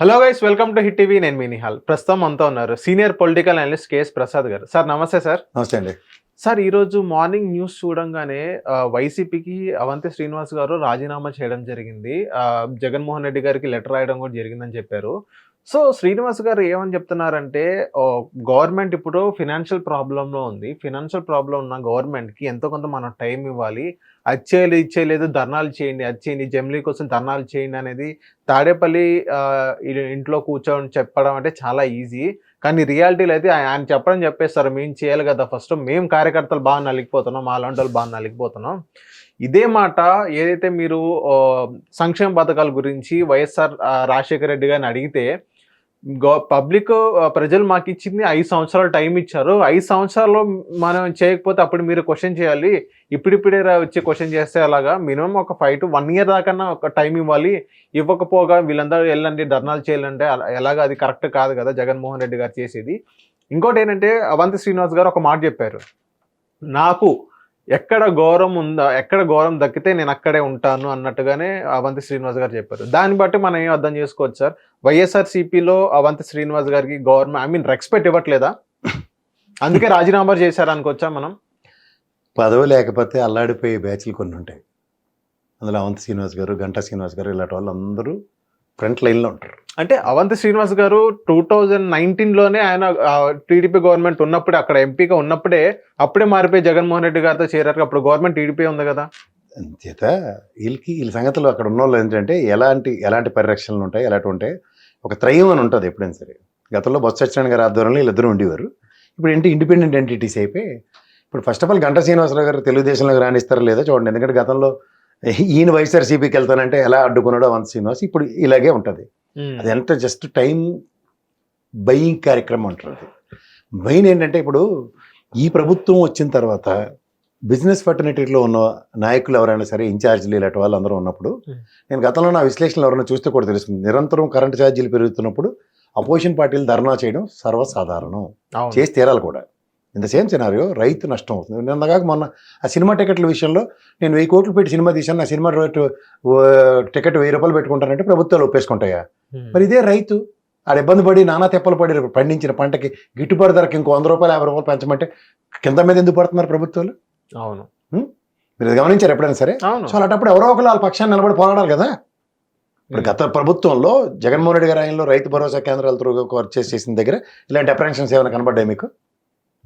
Hello guys welcome to hit TV నేను మీ నిహాల్. ప్రస్తుతం మనతో ఉన్నారు senior political analyst K S Prasad garu. Sir నమస్తే సార్. నమస్తే అండి. సార్ ఈరోజు మార్నింగ్ న్యూస్ చూడంగానే వైసీపీకి అవంతి శ్రీనివాస్ గారు రాజీనామా చేయడం జరిగింది. జగన్మోహన్ రెడ్డి గారికి లెటర్ రాయడం కూడా జరిగిందని చెప్పారు. సో శ్రీనివాస్ గారు ఏమని చెప్తున్నారంటే గవర్నమెంట్ ఇప్పుడు ఫినాన్షియల్ ప్రాబ్లంలో ఉంది. ఫినాన్షియల్ ప్రాబ్లం ఉన్న గవర్నమెంట్కి ఎంతో కొంత మనం టైం ఇవ్వాలి. అది చేయలేదు ధర్నాలు చేయండి అది చేయండి జమిలీ కోసం ధర్నాలు చేయండి అనేది తాడేపల్లి ఇంట్లో కూర్చొని చెప్పడం అంటే చాలా ఈజీ. కానీ రియాలిటీలో అయితే ఆయన చెప్పడం చెప్పేస్తారు మేము చేయాలి కదా ఫస్ట్ మేము కార్యకర్తలు బాగా నలిగిపోతున్నాం మా లాంటి వాళ్ళు బాగా నలిగిపోతున్నాం. ఇదే మాట ఏదైతే మీరు సంక్షేమ పథకాల గురించి వైఎస్ఆర్ రాజశేఖర రెడ్డి గారిని అడిగితే పబ్లిక్ ప్రజలు మాకు ఇచ్చింది ఐదు సంవత్సరాలు టైం ఇచ్చారు. ఐదు సంవత్సరాల్లో మనం చేయకపోతే అప్పుడు మీరు క్వశ్చన్ చేయాలి. ఇప్పుడిప్పుడే వచ్చి క్వశ్చన్ చేస్తే అలాగా మినిమం ఒక ఫైవ్ టు వన్ ఇయర్ దాకా ఒక టైం ఇవ్వాలి. ఇవ్వకపోగా వీళ్ళందరూ వెళ్ళండి ధర్నాలు చేయాలంటే అలా- ఎలాగ అది కరెక్ట్ కాదు కదా జగన్మోహన్ రెడ్డి గారు చేసేది. ఇంకోటి ఏంటంటే అవంతి శ్రీనివాస్ గారు ఒక మాట చెప్పారు. నాకు ఎక్కడ ఘోరం ఉందా ఎక్కడ ఘోరం దక్కితే నేను అక్కడే ఉంటాను అన్నట్టుగానే అవంతి శ్రీనివాస్ గారు చెప్పారు. దాన్ని బట్టి మనం ఏం అర్థం చేసుకోవచ్చు సార్? వైఎస్ఆర్ సిపిలో అవంతి శ్రీనివాస్ గారికి గవర్నమెంట్ ఐ మీన్ రెస్పెక్ట్ ఇవ్వట్లేదా? అందుకే రాజీనామా చేశారు అనుకోవచ్చా మనం? పదవి లేకపోతే అల్లాడిపోయే బ్యాచ్లు కొన్ని ఉంటాయి. అందులో అవంతి శ్రీనివాస్ గారు గంటా శ్రీనివాస్ గారు ఇలాంటి వాళ్ళు అందరూ ఫ్రంట్ లైన్లో ఉంటారు. అంటే అవంతి శ్రీనివాస్ గారు టూ థౌజండ్ నైన్టీన్లోనే ఆయన టీడీపీ గవర్నమెంట్ ఉన్నప్పుడే అక్కడ ఎంపీగా ఉన్నప్పుడే అప్పుడే మారిపోయి జగన్మోహన్ రెడ్డి గారితో చేరారు. అప్పుడు గవర్నమెంట్ టీడీపీ ఉంది కదా. చేత వీళ్ళకి వీళ్ళ సంగతులు అక్కడ ఉన్న వాళ్ళు ఏంటంటే ఎలాంటి ఎలాంటి పరిరక్షణలు ఉంటాయి ఎలాంటి ఉంటాయి ఒక త్రయం అని ఉంటుంది ఎప్పుడైనా సరే. గతంలో బొత్స సత్యనారాయణ గారి ఆధ్వర్యంలో వీళ్ళిద్దరూ ఉండేవారు. ఇప్పుడు ఏంటి ఇండిపెండెంట్ ఎంటిటీస్ అయిపోయి ఇప్పుడు first of all Ganta Srinivasarao గారు తెలుగుదేశంలోకి రాణిస్తారో లేదో చూడండి. ఎందుకంటే గతంలో ఈయన వైఎస్ఆర్సీపీకి వెళ్తానంటే ఎలా అడ్డుకున్నాడో అవంతి శ్రీనివాస్ ఇప్పుడు ఇలాగే ఉంటుంది. అది ఎంత జస్ట్ టైం బయింగ్ కార్యక్రమం అంటారు అది. మెయిన్ ఏంటంటే ఇప్పుడు ఈ ప్రభుత్వం వచ్చిన తర్వాత బిజినెస్ ఫర్టినిటీలో ఉన్న నాయకులు ఎవరైనా సరే ఇన్ఛార్జీలు ఇలాంటి వాళ్ళు అందరూ ఉన్నప్పుడు. నేను గతంలో నా విశ్లేషణలు ఎవరైనా చూస్తే కూడా తెలుస్తుంది. నిరంతరం కరెంట్ ఛార్జీలు పెరుగుతున్నప్పుడు అపోజిషన్ పార్టీలు ధర్నా చేయడం సర్వసాధారణం. చేసి తీరాలి కూడా. ఇన్ ద సేమ్ సినారియో రైతు నష్టం అవుతుంది. నిన్నగాక మొన్న ఆ సినిమా టికెట్ల విషయంలో నేను వెయ్యి కోట్లు పెట్టి సినిమా తీశాను నా సినిమా టికెట్ వెయ్యి రూపాయలు పెట్టుకుంటానంటే ప్రభుత్వాలు ఒప్పేసుకుంటాయా? మరి ఇదే రైతు ఆడ ఇబ్బంది పడి నానా తెప్పలు పడి పండించిన పంటకి గిట్టుబాటు ధరకి ఇంకో వంద రూపాయలు యాభై రూపాయలు పెంచమంటే కింద మీద ఎందుకు పడుతున్నారు ప్రభుత్వాలు? అవును. మీరు గమనించారు ఎప్పుడైనా సరే? సో అలాంటప్పుడు ఎవరో ఒకరు వాళ్ళ పక్షాన్ని నిలబడి పోరాడాలి కదా. ఇప్పుడు గత ప్రభుత్వంలో జగన్మోహన్ రెడ్డి గారి ఆయనలో రైతు భరోసా కేంద్రాల త్రూ చేసిన దగ్గర ఇలాంటి అప్రెన్షన్స్ ఏమైనా కనబడ్డాయి మీకు?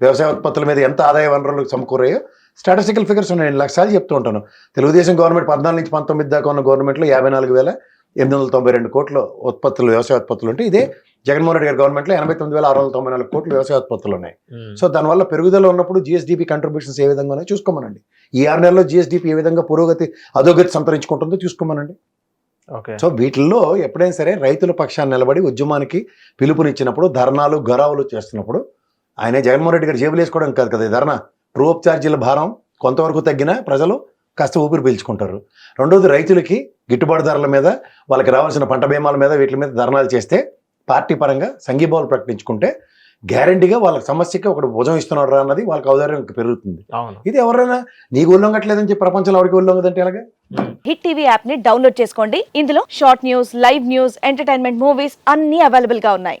వ్యవసాయ ఉత్పత్తుల మీద ఎంత ఆదాయ వనరులు సమకూరాయో స్టాటిస్టికల్ ఫిగర్స్ ఉన్నాయి. నేను లక్షలు చెప్తూ ఉంటాను. తెలుగుదేశం గవర్నమెంట్ పద్నాలుగు నుంచి పంతొమ్మిది దాకా ఉన్న గవర్నమెంట్లో యాభై నాలుగు వేల ఎనిమిది వందల తొంభై రెండు కోట్ల ఉత్పత్తులు వ్యవసాయ ఉత్పత్తులు ఉంటే ఇదే జగన్మోహన్ రెడ్డి గారి గవర్నమెంట్లో ఎనభై తొమ్మిది వేల ఆరు వందల తొంభై నాలుగు కోట్ల వ్యవసాయ ఉత్పత్తులు ఉన్నాయి. ఉమ్. సో దానివల్ల పెరుగుదల ఉన్నప్పుడు జిఎస్డిపి కంట్రిబ్యూషన్స్ ఏ విధంగా ఉన్నాయో చూసుకోమనండి. ఈ ఆరు నెలల్లో జిఎస్డిపి ఏ విధంగా పురోగతి అధోగతి సంతరించుకుంటుందో చూసుకోమనండి. ఓకే. సో వీటిల్లో ఎప్పుడైనా సరే రైతుల పక్షాన్ని నిలబడి ఉద్యమానికి పిలుపునిచ్చినప్పుడు ధర్నాలు గరావులు చేస్తున్నప్పుడు ఆయన జగన్మోహన్ రెడ్డి గారు జేబులు వేసుకోవడం కాదు కదా ధర్నా. ట్రూప్ ఛార్జీల భారం కొంతవరకు తగ్గినా ప్రజలు కాస్త ఊపిరి పీల్చుకుంటారు. రెండోది రైతులకి గిట్టుబాటు ధరల మీద వాళ్ళకి రావాల్సిన పంట బీమాల మీద వీటి మీద ధర్నాలు చేస్తే పార్టీ పరంగా సంఘీభావాలు ప్రకటించుకుంటే గ్యారంటీగా వాళ్ళకి సమస్యకి ఒకటి భుజం ఇస్తున్నాడు రా అన్నది వాళ్ళకి ఔదార్యం పెరుగుతుంది. అవును. ఇది ఎవరైనా నీకు ఉల్లంఘట్లేదని చెప్పి ప్రపంచంలో ఎవరికి ఉల్లంఘదంటే ఎలాగా? హిట్ టీవీ యాప్ని డౌన్లోడ్ చేసుకోండి. ఇందులో short news live news entertainment movies అన్ని అవైలబుల్గా ఉన్నాయి.